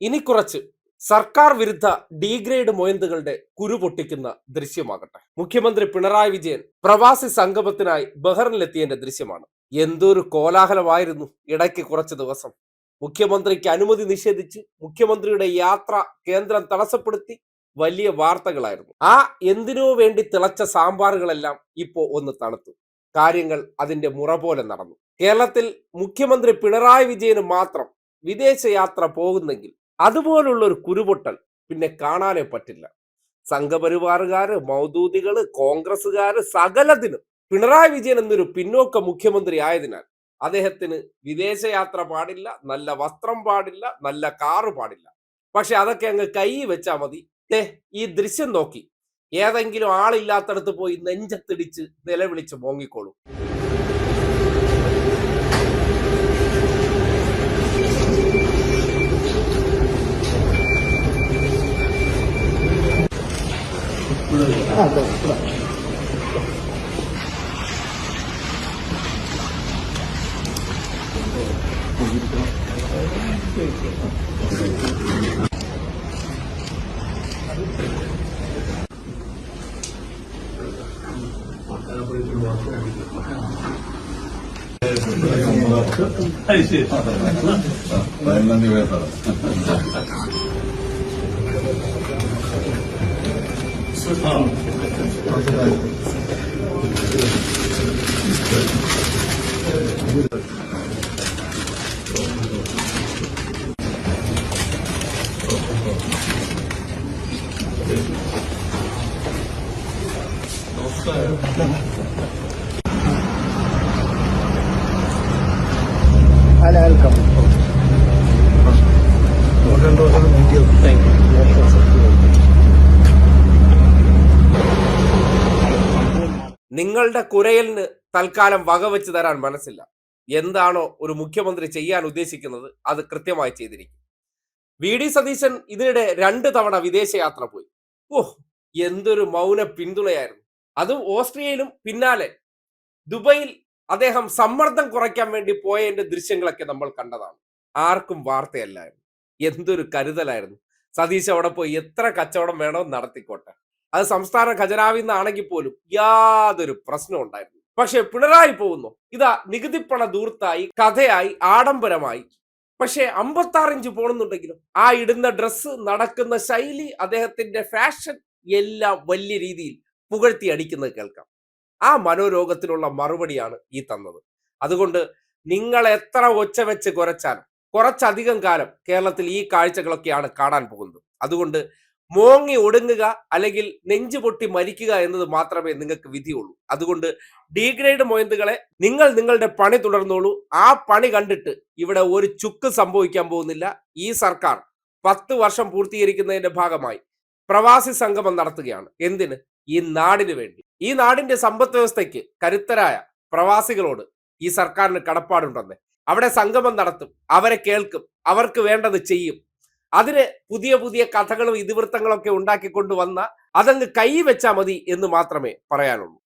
ഇനി കുറച്ച് സർക്കാർ വിരുദ്ധ ഡിഗ്രേഡ് മൊയന്തുകളുടെ കുരു പൊട്ടിക്കുന്ന ദൃശ്യമാകട്ടെ. മുഖ്യമന്ത്രി പിണറായി വിജയൻ പ്രവാസി സംഗമത്തിനായി ബഹറിനിലെത്തിയതിന്റെ ദൃശ്യമാണ്. എന്തൊരു കോലാഹലമായിരുന്നു ഇടയ്ക്ക് കുറച്ച് ദിവസം. മുഖ്യമന്ത്രിക്ക് അനുമതി നിഷേധിച്ച് മുഖ്യമന്ത്രിയുടെ യാത്ര കേന്ദ്രം തടസ്സപ്പെടുത്തി വലിയ വാർത്തകളായിരുന്നു. ആ എന്തിനോ വേണ്ടി തിളച്ച സാമ്പാറുകളെല്ലാം ഇപ്പോ ഒന്ന് തണുത്തു. കാര്യങ്ങൾ അതിന്റെ മുറ പോലെ നടന്നു. കേരളത്തിൽ മുഖ്യമന്ത്രി പിണറായി വിജയന് മാത്രം വിദേശയാത്ര പോകുന്നെങ്കിൽ അതുപോലുള്ള ഒരു കുരുപൊട്ടൽ പിന്നെ കാണാനേ പറ്റില്ല. സംഘപരിവാറുകാര് മൗദൂദികൾ കോൺഗ്രസ്സുകാര് സകലതിനും പിണറായി വിജയൻ എന്നൊരു പിന്നോക്ക മുഖ്യമന്ത്രി ആയതിനാൽ അദ്ദേഹത്തിന് വിദേശയാത്ര പാടില്ല നല്ല വസ്ത്രം പാടില്ല നല്ല കാറ് പാടില്ല. പക്ഷെ അതൊക്കെ അങ്ങ് കൈ വെച്ചാൽ മതി. ദേ ഈ ദൃശ്യം നോക്കി. ഏതെങ്കിലും ആളില്ലാത്തടത്ത് പോയി നെഞ്ചത്തിടിച്ച് നിലവിളിച്ച് മോങ്ങിക്കോളൂ. 아, 네, 그래. 아이씨. 말만 되고 해서. Tamam. Dostlar. Hala el kapı. Oradan da o zaman video. Thank you. നിങ്ങളുടെ കുരയലിന് തൽക്കാലം വകവെച്ച് തരാൻ മനസ്സില്ല. എന്താണോ ഒരു മുഖ്യമന്ത്രി ചെയ്യാൻ ഉദ്ദേശിക്കുന്നത് അത് കൃത്യമായി ചെയ്തിരിക്കും. വി. ഡി. സതീശൻ ഇതിനിടെ രണ്ട് തവണ വിദേശയാത്ര പോയി. ഓഹ് എന്തൊരു മൗന പിന്തുണയായിരുന്നു. അതും ഓസ്ട്രിയയിലും പിന്നാലെ. ദുബൈയിൽ അദ്ദേഹം സമ്മർദ്ദം കുറയ്ക്കാൻ വേണ്ടി പോയതിന്റെ ദൃശ്യങ്ങളൊക്കെ നമ്മൾ കണ്ടതാണ്. ആർക്കും വാർത്തയല്ലായിരുന്നു. എന്തൊരു കരുതലായിരുന്നു. സതീശ് അവിടെ പോയി എത്ര കച്ചവടം വേണോ നടത്തിക്കോട്ടെ. അത് സംസ്ഥാന ഖജനാവിൽ നിന്നാണെങ്കിൽ പോലും യാതൊരു പ്രശ്നം ഉണ്ടായിരുന്നു പക്ഷെ പിണറായി പോകുന്നു. ഇതാ നികുതിപ്പണ ദൂർത്തായി കഥയായി ആഡംബരമായി. പക്ഷെ അമ്പത്താറിഞ്ച് പോണെന്നുണ്ടെങ്കിലും ആ ഇടുന്ന ഡ്രസ്സ് നടക്കുന്ന ശൈലി അദ്ദേഹത്തിന്റെ ഫാഷൻ എല്ലാം വലിയ രീതിയിൽ പുകഴ്ത്തി അടിക്കുന്നത് കേൾക്കാം. ആ മനോരോഗത്തിനുള്ള മറുപടിയാണ് ഈ തന്നത്. അതുകൊണ്ട് നിങ്ങൾ എത്ര ഒച്ച വെച്ച് കുറച്ചാലും കുറച്ചധികം കാലം കേരളത്തിൽ ഈ കാഴ്ചകളൊക്കെയാണ് കാണാൻ പോകുന്നത്. അതുകൊണ്ട് മോങ്ങി ഒടുങ്ങുക അല്ലെങ്കിൽ നെഞ്ചു പൊട്ടി മരിക്കുക എന്നത് മാത്രമേ നിങ്ങൾക്ക് വിധിയുള്ളൂ. അതുകൊണ്ട് ഡീഗ്രേഡ് മൊയന്തുകളെ നിങ്ങൾ നിങ്ങളുടെ പണി തുടർന്നോളൂ. ആ പണി കണ്ടിട്ട് ഇവിടെ ഒരു ചുക്ക് സംഭവിക്കാൻ പോകുന്നില്ല. ഈ സർക്കാർ പത്ത് വർഷം പൂർത്തീകരിക്കുന്നതിന്റെ ഭാഗമായി പ്രവാസി സംഗമം നടത്തുകയാണ്. എന്തിന്? ഈ നാടിന് വേണ്ടി. ഈ നാടിന്റെ സമ്പദ് വ്യവസ്ഥയ്ക്ക് കരുത്തരായ പ്രവാസികളോട് ഈ സർക്കാരിന് കടപ്പാടുണ്ടെന്ന്. അവിടെ സംഗമം നടത്തും. അവരെ കേൾക്കും. അവർക്ക് വേണ്ടത് ചെയ്യും. അതിന് പുതിയ പുതിയ കഥകളും ഇതിവൃത്തങ്ങളൊക്കെ ഉണ്ടാക്കിക്കൊണ്ട് വന്ന അതങ്ങ് കൈ വെച്ചാൽ മതി എന്ന് മാത്രമേ പറയാനുള്ളൂ.